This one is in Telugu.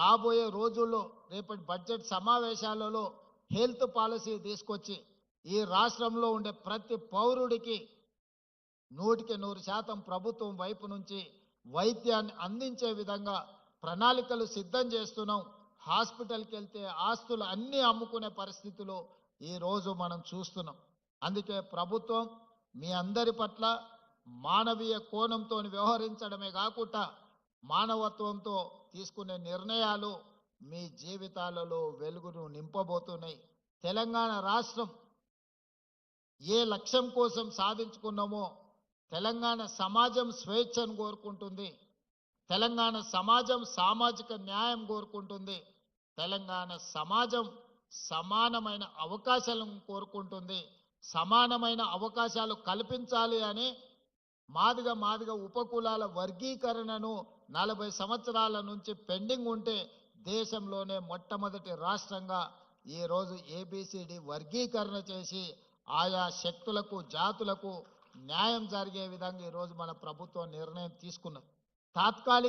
రాబోయే రోజుల్లో రేపటి బడ్జెట్ సమావేశాలలో హెల్త్ పాలసీ తీసుకొచ్చి ఈ రాష్ట్రంలో ఉండే ప్రతి పౌరుడికి నూటికి నూరు శాతం ప్రభుత్వం వైపు నుంచి వైద్యాన్ని అందించే విధంగా ప్రణాళికలు సిద్ధం చేస్తున్నాం. హాస్పిటల్కి వెళ్తే ఆస్తులు అన్నీ అమ్ముకునే పరిస్థితిలో ఈ రోజు మనం చూస్తున్నాం. అందుకే ప్రభుత్వం మీ అందరి పట్ల మానవీయ కోణంతో వ్యవహరించడమే కాకుండా మానవత్వంతో తీసుకునే నిర్ణయాలు మీ జీవితాలలో వెలుగును నింపబోతున్నాయి. తెలంగాణ రాష్ట్రం ఏ లక్ష్యం కోసం సాధించుకున్నామో తెలంగాణ సమాజం స్వేచ్ఛను కోరుకుంటుంది. తెలంగాణ సమాజం సామాజిక న్యాయం కోరుకుంటుంది. తెలంగాణ సమాజం సమానమైన అవకాశాలను కోరుకుంటుంది. సమానమైన అవకాశాలు కల్పించాలి అని మాదిగ మాదిగ ఉపకులాల వర్గీకరణను నలభై సంవత్సరాల నుంచి పెండింగ్ ఉంటే దేశంలోనే మొట్టమొదటి రాష్ట్రంగా ఈ రోజు ఏబిసిడి వర్గీకరణ చేసి ఆయా శక్తులకు జాతులకు న్యాయం జరిగే విధంగా ఈరోజు మన ప్రభుత్వం నిర్ణయం తీసుకున్నది. తాత్కాలిక